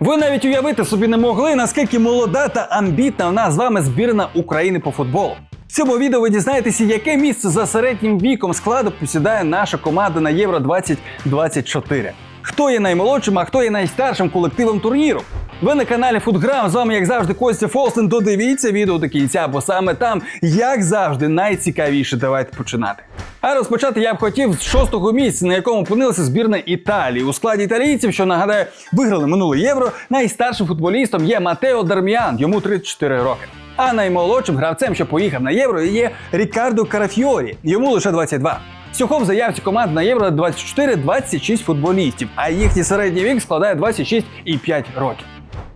Ви навіть уявити собі не могли, наскільки молода та амбітна у нас з вами збірна України по футболу. В цьому відео ви дізнаєтеся, яке місце за середнім віком складу посідає наша команда на Євро 2024. Хто є наймолодшим, а хто є найстаршим колективом турніру. Ви на каналі Футграм, з вами, як завжди, Костя Фолстен. Додивіться відео до кінця, бо саме там, як завжди, найцікавіше. Давайте починати. А розпочати я б хотів з шостого місця, на якому опинилася збірна Італії. У складі італійців, що нагадаю, виграли минуле євро. Найстаршим футболістом є Матео Дарміан, йому 34 роки. А наймолодшим гравцем, що поїхав на євро, є Рікардо Карафіорі, йому лише 22. Всього в заявці команд на євро 24 26 футболістів, а їхній середній вік складає 26,5 років.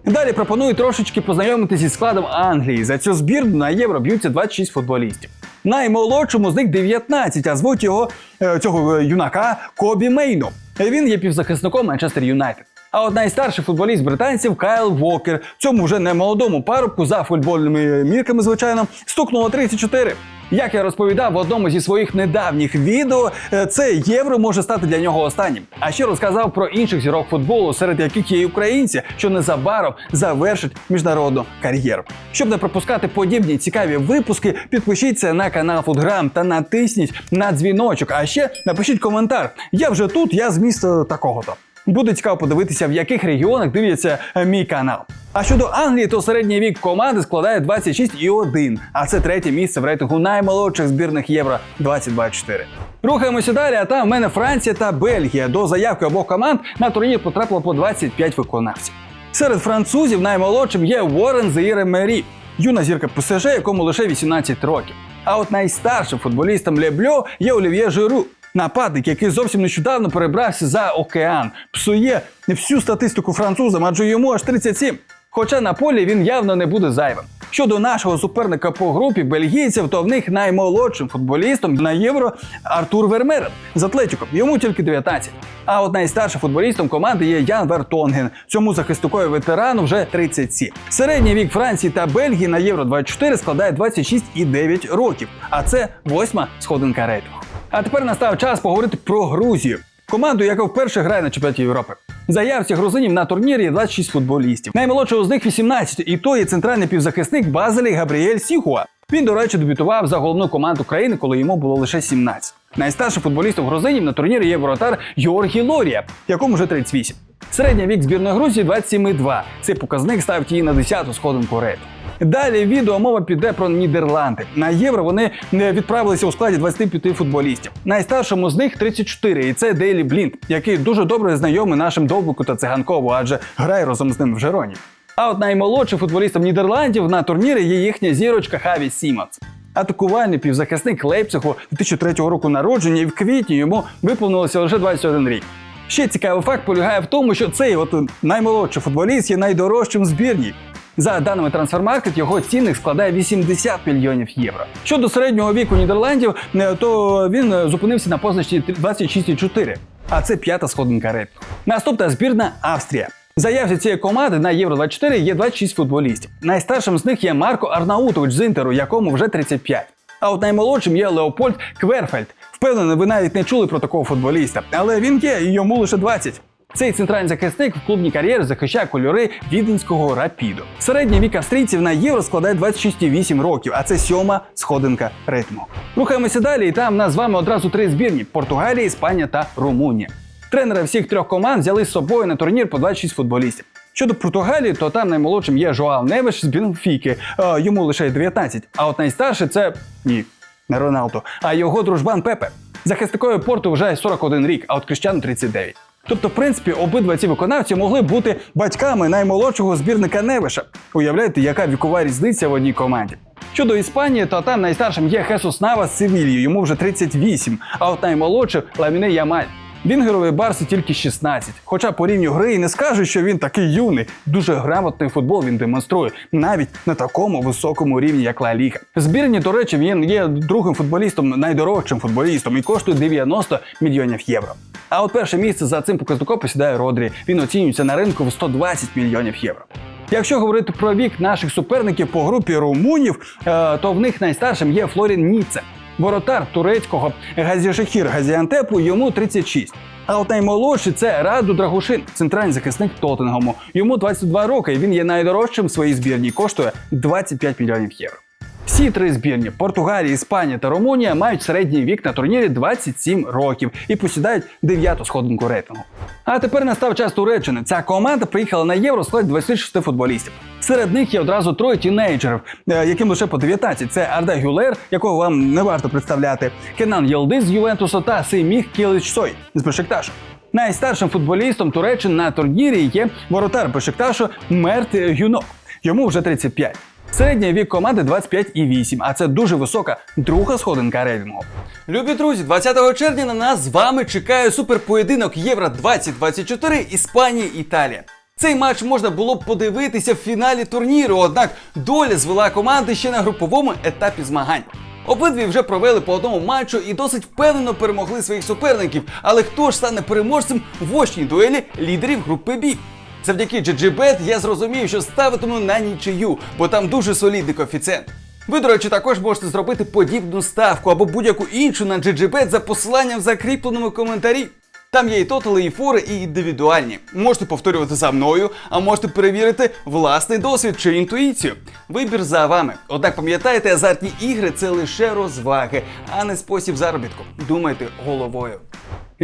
Далі пропоную трошечки познайомитися зі складом Англії. За цю збірну на євро б'ються 26 футболістів. Наймолодшому з них 19, а звуть його е, цього е, юнака Кобі Мейно. Він є півзахисником Манчестер Юнайтед. А от найстарший футболіст британців Кайл Вокер. Цьому вже не молодому парубку за футбольними мірками, звичайно, стукнуло 34. Як я розповідав в одному зі своїх недавніх відео, е, це євро може стати для нього останнім. А ще розказав про інших зірок футболу, серед яких є українці, що незабаром завершать міжнародну кар'єру. Щоб не пропускати подібні цікаві випуски, підпишіться на канал Футграм та натисніть на дзвіночок. А ще напишіть коментар. Я вже тут, я з міста такого-то. Буде цікаво подивитися, в яких регіонах дивляться е, мій канал. А щодо Англії, то середній вік команди складає 26,1, а це третє місце в рейтингу наймолодших збірних Євро 2024. Рухаємося далі, а там в мене Франція та Бельгія. До заявки обох команд на турнір потрапило по 25 виконавців. Серед французів наймолодшим є Уоррен Заїре Мері, юна зірка ПСЖ, якому лише 18 років. А от найстаршим футболістом Лебльо є Олів'є Жиру. Нападник, який зовсім нещодавно перебрався за океан, псує всю статистику французам, адже йому аж 37. Хоча на полі він явно не буде зайвим. Щодо нашого суперника по групі бельгійців, то в них наймолодшим футболістом на євро Артур Вермерен з Атлетіко. Йому тільки 19. А от найстаршим футболістом команди є Ян Вертонген. Цьому захисникові ветерану вже 37. Середній вік Франції та Бельгії на євро 24 складає 26,9 років. А це восьма сходинка рейтингу. А тепер настав час поговорити про Грузію. Команду, яка вперше грає на чемпіонаті Європи. Заявці грузинів на турнірі є 26 футболістів. Наймолодшого з них 18, і то є центральний півзахисник Базелі Габріель Сіхуа. Він, до речі, дебютував за головну команду країни, коли йому було лише 17. Найстаршим футболістом грузинів на турнірі є воротар Георгій Лорія, якому вже 38. Середній вік збірної Грузії 27,2. Цей показник ставить її на 10-ту сходинку рейтингу. Далі відео мова піде про Нідерланди. На євро вони не відправилися у складі 25 футболістів. Найстаршому з них 34, і це Дейлі Блінд, який дуже добре знайомий нашим Довбику та Циганкову, адже грає разом з ним в Жероні. А от наймолодшим футболістом Нідерландів на турнірі є їхня зірочка Хаві Сімонс. Атакувальний півзахисник Лейпцигу 2003 року народження, і в квітні йому виповнилося лише 21 рік. Ще цікавий факт полягає в тому, що цей от наймолодший футболіст є найдорожчим в збірній. За даними Трансфермаркет, його цінник складає 80 мільйонів євро. Щодо середнього віку Нідерландів, е, то він е, зупинився на позначці 26,4, а це п'ята сходинка рейтингу. Наступна збірна Австрія. Заявці цієї команди на Євро 24 є 26 футболістів. Найстаршим з них є Марко Арнаутович з Інтеру, якому вже 35. А от наймолодшим є Леопольд Кверфельд. Впевнений, ви навіть не чули про такого футболіста, але він є і йому лише 20. Цей центральний захисник в клубній кар'єрі захищає кольори віденського рапіду. Середній вік австрійців на євро складає 26,8 років, а це сьома сходинка рейтингу. Рухаємося далі, і там нас з вами одразу три збірні: Португалія, Іспанія та Румунія. Тренери всіх трьох команд взяли з собою на турнір по 26 футболістів. Щодо Португалії, то там наймолодшим є Жоал Невиш з Бенфіки, е, йому лише 19. А от найстарший це ні, не Роналдо, а його дружбан Пепе. Захисникові порту вже 41 рік, а от Кріщану 39. Тобто, в принципі, обидва ці виконавці могли бути батьками наймолодшого збірника Невиша. Уявляєте, яка вікова різниця в одній команді. Щодо Іспанії, то там найстаршим є Хесус Нава з Севільї, йому вже 38, а от наймолодший Ламіне Ямаль. Він геровий Барси тільки 16. Хоча по рівню гри і не скажуть, що він такий юний. Дуже грамотний футбол він демонструє, навіть на такому високому рівні, як Ла Ліга. Збірні, до речі, він є другим футболістом, найдорожчим футболістом і коштує 90 мільйонів євро. А от перше місце за цим показником посідає Родрі. Він оцінюється на ринку в 120 мільйонів євро. Якщо говорити про вік наших суперників по групі румунів, е, то в них найстаршим є Флорін Ніце. Воротар турецького Газішехір Газіантепу йому 36. А от наймолодший це Раду Драгушин, центральний захисник Тоттенгему. Йому 22 роки. і Він є найдорожчим в своїй збірній, коштує 25 мільйонів євро. Всі три збірні Португалія, Іспанія та Румунія мають середній вік на турнірі 27 років і посідають дев'яту сходинку рейтингу. А тепер настав час Туреччини. Ця команда приїхала на євро в складі 26 футболістів. Серед них є одразу троє тінейджерів, е, яким лише по 19. Це Арда Гюлер, якого вам не варто представляти, Кенан Єлдис з Ювентусу та Сейміх Кіличсой з Бешикташу. Найстаршим футболістом Туреччини на турнірі є воротар Бешикташу Мерт Гюнок. Йому вже 35. Середній вік команди 25,8, а це дуже висока друга сходинка рейтингу. Любі друзі, 20 червня на нас з вами чекає суперпоєдинок Євро 2024 Іспанія Італія. Цей матч можна було б подивитися в фіналі турніру, однак доля звела команди ще на груповому етапі змагань. Обидві вже провели по одному матчу і досить впевнено перемогли своїх суперників. Але хто ж стане переможцем в очній дуелі лідерів групи Бі? Завдяки GGBet я зрозумів, що ставитиму на нічию, бо там дуже солідний коефіцієнт. Ви, до речі, також можете зробити подібну ставку або будь-яку іншу на GGBet за посиланням в закріпленому коментарі. Там є і тотали, і фори, і індивідуальні. Можете повторювати за мною, а можете перевірити власний досвід чи інтуїцію. Вибір за вами. Однак пам'ятайте, азартні ігри це лише розваги, а не спосіб заробітку. Думайте головою.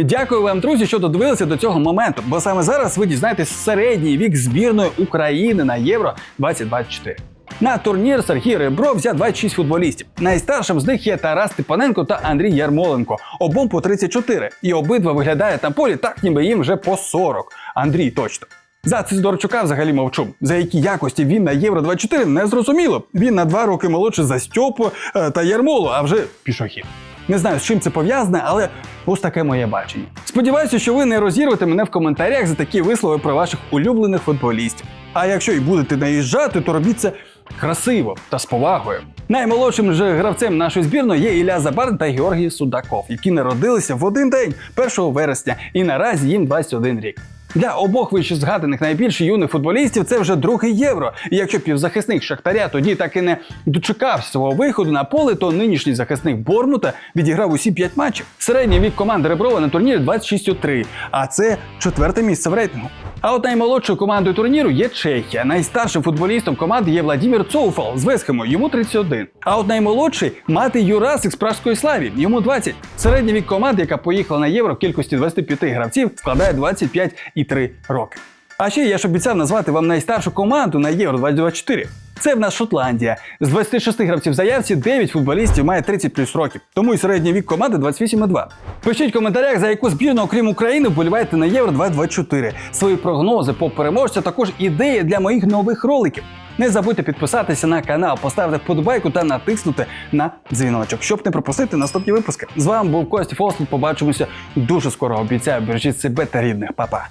Дякую вам, друзі, що додивилися до цього моменту, бо саме зараз ви дізнаєтесь середній вік збірної України на Євро 2024. На турнір Сергій Ребров взяв 26 футболістів. Найстаршим з них є Тарас Степаненко та Андрій Ярмоленко, обом по 34. І обидва виглядають на полі так, ніби їм вже по 40. Андрій точно. За Цидорчука взагалі мовчу. За які якості він на Євро 24 не зрозуміло. Він на два роки молодший за Стьопу е, та Ярмолу, а вже пішохід. Не знаю, з чим це пов'язане, але ось таке моє бачення. Сподіваюся, що ви не розірвете мене в коментарях за такі вислови про ваших улюблених футболістів. А якщо і будете наїжджати, то робіть це красиво та з повагою. Наймолодшим же гравцем нашої збірної є Ілля Забарн та Георгій Судаков, які народилися в один день 1 вересня, і наразі їм 21 рік. Для обох вище згаданих найбільш юних футболістів це вже другий євро. І якщо півзахисник Шахтаря тоді так і не дочекав свого виходу на поле, то нинішній захисник Бормута відіграв усі 5 матчів. Середній вік команди Реброва на турнірі 26,3, а це четверте місце в рейтингу. А от наймолодшою командою турніру є Чехія. Найстаршим футболістом команди є Владімір Цоуфал з Весхему, йому 31. А от наймолодший мати Юрасик з Пражської славі, йому 20. Середній вік команди, яка поїхала на євро в кількості 25 гравців, складає 25,3 роки. А ще я ж обіцяв назвати вам найстаршу команду на Євро 2024. Це в нас Шотландія. З 26 гравців заявці 9 футболістів має 30 плюс років. Тому і середній вік команди 28,2. Пишіть в коментарях, за яку збірну, окрім України, вболіваєте на Євро 2024. Свої прогнози по переможцю, також ідеї для моїх нових роликів. Не забудьте підписатися на канал, поставити вподобайку та натиснути на дзвіночок, щоб не пропустити наступні випуски. З вами був Костя Фослід. Побачимося дуже скоро. Обіцяю, бережіть себе та рідних. Па-па.